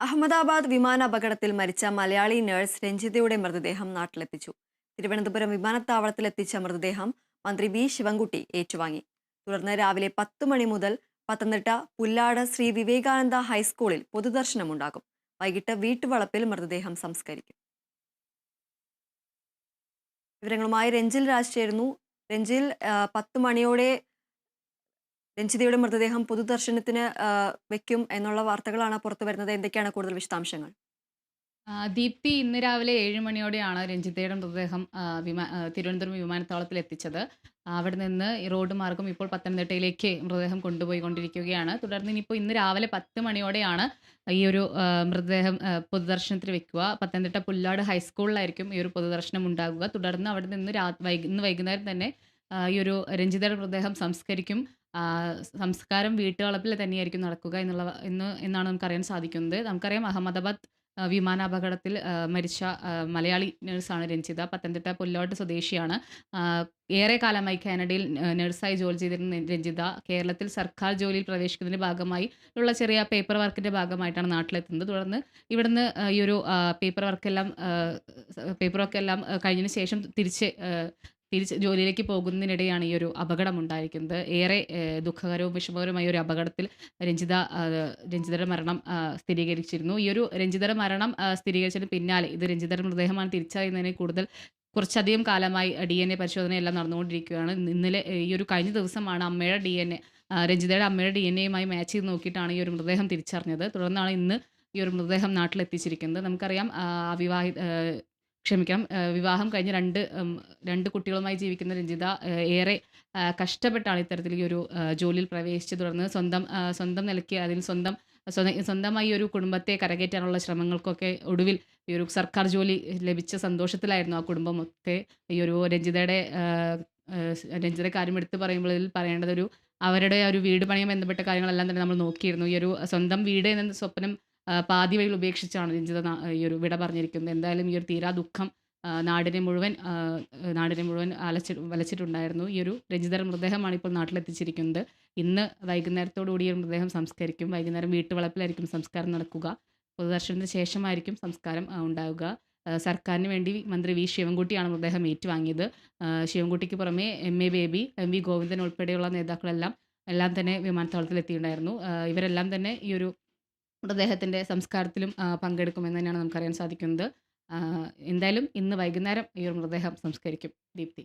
അഹമ്മദാബാദ് വിമാന അപകടത്തിൽ മരിച്ച മലയാളി നഴ്സ് രഞ്ജിതയുടെ മൃതദേഹം നാട്ടിലെത്തിച്ചു. തിരുവനന്തപുരം വിമാനത്താവളത്തിലെത്തിച്ച മൃതദേഹം മന്ത്രി വി ശിവൻകുട്ടി ഏറ്റുവാങ്ങി. തുടർന്ന് രാവിലെ പത്ത് മണി മുതൽ പത്തനംതിട്ട പുല്ലാട് ശ്രീ വിവേകാനന്ദ ഹൈസ്കൂളിൽ പൊതുദർശനമുണ്ടാകും. വൈകിട്ട് വീട്ടുവളപ്പിൽ മൃതദേഹം സംസ്കരിക്കും. വിവരങ്ങളുമായി രഞ്ജിൽ രാജ് ചേരുന്നു. രഞ്ജിൽ പത്ത് മണിയോടെ രഞ്ജിതയുടെ മൃതദേഹം പൊതുദർശനത്തിന് വെക്കും എന്നുള്ള വാർത്തകളാണ് പുറത്തു വരുന്നത്. എന്തൊക്കെയാണ് കൂടുതൽ വിശദാംശങ്ങൾ? ദീപ്തി ഇന്ന് രാവിലെ ഏഴ് മണിയോടെയാണ് രഞ്ജിതയുടെ മൃതദേഹം വിമാ തിരുവനന്തപുരം വിമാനത്താവളത്തിൽ എത്തിച്ചത്. അവിടെ നിന്ന് റോഡ് മാർഗം ഇപ്പോൾ പത്തനംതിട്ടയിലേക്ക് മൃതദേഹം കൊണ്ടുപോയിക്കൊണ്ടിരിക്കുകയാണ്. തുടർന്ന് ഇനിയിപ്പോൾ ഇന്ന് രാവിലെ പത്ത് മണിയോടെയാണ് ഈ ഒരു മൃതദേഹം പൊതുദർശനത്തിൽ വെക്കുക. പത്തനംതിട്ട പുല്ലാട് ഹൈസ്കൂളിലായിരിക്കും ഈ ഒരു പൊതുദർശനം ഉണ്ടാകുക. തുടർന്ന് അവിടെ നിന്ന് രാ ഇന്ന് വൈകുന്നേരം തന്നെ ഈ ഒരു രഞ്ജിതയുടെ മൃതദേഹം സംസ്കരിക്കും. സംസ്കാരം വീട്ടുവളപ്പിൽ തന്നെയായിരിക്കും നടക്കുക എന്നുള്ള എന്ന് എന്നാണ് നമുക്കറിയാൻ സാധിക്കുന്നത്. നമുക്കറിയാം അഹമ്മദാബാദ് വിമാനാപകടത്തിൽ മരിച്ച മലയാളി നഴ്സാണ് രഞ്ജിത. പത്തനംതിട്ട പുല്ലോട്ട് സ്വദേശിയാണ്. ഏറെ കാലമായി കാനഡയിൽ നഴ്സായി ജോലി ചെയ്തിരുന്ന രഞ്ജിത കേരളത്തിൽ സർക്കാർ ജോലിയിൽ പ്രവേശിക്കുന്നതിന്റെ ഭാഗമായി ഉള്ള ചെറിയ പേപ്പർ വർക്കിന്റെ ഭാഗമായിട്ടാണ് നാട്ടിലെത്തുന്നത്. തുടർന്ന് ഇവിടുന്ന് ഈ ഒരു പേപ്പർ വർക്കെല്ലാം പേപ്പർ വർക്കെല്ലാം കഴിഞ്ഞതിന് ശേഷം തിരിച്ച് തിരിച്ച് ജോലിയിലേക്ക് പോകുന്നതിനിടെയാണ് ഈ ഒരു അപകടം ഉണ്ടായിരിക്കുന്നത് ഏറെ ദുഃഖകരവും വിഷമകരവുമായ ഒരു അപകടത്തിൽ രഞ്ജിത രഞ്ജിതയുടെ മരണം സ്ഥിരീകരിച്ചിരുന്നു. ഈ ഒരു രഞ്ജിതയുടെ മരണം സ്ഥിരീകരിച്ചതിന് പിന്നാലെ ഇത് രഞ്ജിതയുടെ മൃതദേഹമാണ് തിരിച്ചറിയുന്നതിന് കൂടുതൽ കുറച്ചധികം കാലമായി ഡി എൻ എ പരിശോധനയെല്ലാം നടന്നുകൊണ്ടിരിക്കുകയാണ്. ഇന്നലെ ഈ ഒരു കഴിഞ്ഞ ദിവസമാണ് അമ്മയുടെ ഡി എൻ എ രഞ്ജിതയുടെ അമ്മയുടെ ഡി എൻ എയുമായി മാച്ച് ചെയ്ത് നോക്കിയിട്ടാണ് ഈ ഒരു മൃതദേഹം തിരിച്ചറിഞ്ഞത്. തുടർന്നാണ് ഇന്ന് ഈ ഒരു മൃതദേഹം നാട്ടിലെത്തിച്ചിരിക്കുന്നത്. നമുക്കറിയാം അവിവാഹിത ക്ഷമിക്കണം. വിവാഹം കഴിഞ്ഞ് രണ്ട് രണ്ട് കുട്ടികളുമായി ജീവിക്കുന്ന രഞ്ജിത ഏറെ കഷ്ടപ്പെട്ടാണ് ഇത്തരത്തിൽ ഈ ഒരു ജോലിയിൽ പ്രവേശിച്ച് തുടർന്ന് സ്വന്തം സ്വന്തം നിലയ്ക്ക് അതിൽ സ്വന്തം സ്വന്തം സ്വന്തമായി ഒരു കുടുംബത്തെ കരകയറ്റാനുള്ള ശ്രമങ്ങൾക്കൊക്കെ ഒടുവിൽ ഈ ഒരു സർക്കാർ ജോലി ലഭിച്ച സന്തോഷത്തിലായിരുന്നു ആ കുടുംബമൊക്കെ. ഈ ഒരു രഞ്ജിതയുടെ രഞ്ജിതയുടെ കാര്യം എടുത്തു പറയുമ്പോൾ ഇതിൽ പറയേണ്ടത് ഒരു അവരുടെ ഒരു വീട് പണിയും ബന്ധപ്പെട്ട കാര്യങ്ങളെല്ലാം തന്നെ നമ്മൾ നോക്കിയിരുന്നു. ഈ ഒരു സ്വന്തം വീട് എന്ന സ്വപ്നം പാതി വഴിയിൽ ഉപേക്ഷിച്ചാണ് രഞ്ജിത ഈ ഒരു വിട പറഞ്ഞിരിക്കുന്നത്. എന്തായാലും ഈ ഒരു തീരാ ദുഃഖം നാടിനെ മുഴുവൻ നാടിനെ മുഴുവൻ അലച്ചി വലച്ചിട്ടുണ്ടായിരുന്നു. ഈ ഒരു രഞ്ജിതയുടെ മൃതദേഹമാണ് ഇപ്പോൾ നാട്ടിലെത്തിച്ചിരിക്കുന്നത്. ഇന്ന് വൈകുന്നേരത്തോടുകൂടി ഈ മൃതദേഹം സംസ്കരിക്കും. വൈകുന്നേരം വീട്ടുവളപ്പിലായിരിക്കും സംസ്കാരം നടക്കുക. പൊതുദർശനത്തിന് ശേഷമായിരിക്കും സംസ്കാരം ഉണ്ടാവുക. സർക്കാരിന് വേണ്ടി മന്ത്രി വി. ശിവൻകുട്ടിയാണ് മൃതദേഹം ഏറ്റുവാങ്ങിയത്. ശിവൻകുട്ടിക്ക് പുറമെ M. A. Baby M. V. Govindan ഉൾപ്പെടെയുള്ള നേതാക്കളെല്ലാം എല്ലാം തന്നെ വിമാനത്താവളത്തിൽ എത്തിയിട്ടുണ്ടായിരുന്നു ഇവരെല്ലാം തന്നെ ഈ ഒരു മൃതദേഹത്തിന്റെ സംസ്കാരത്തിലും പങ്കെടുക്കുമെന്ന് തന്നെയാണ് നമുക്കറിയാൻ സാധിക്കുന്നത്. എന്തായാലും ഇന്ന് വൈകുന്നേരം ഈ ഒരു മൃതദേഹം സംസ്കരിക്കും ദീപ്തി.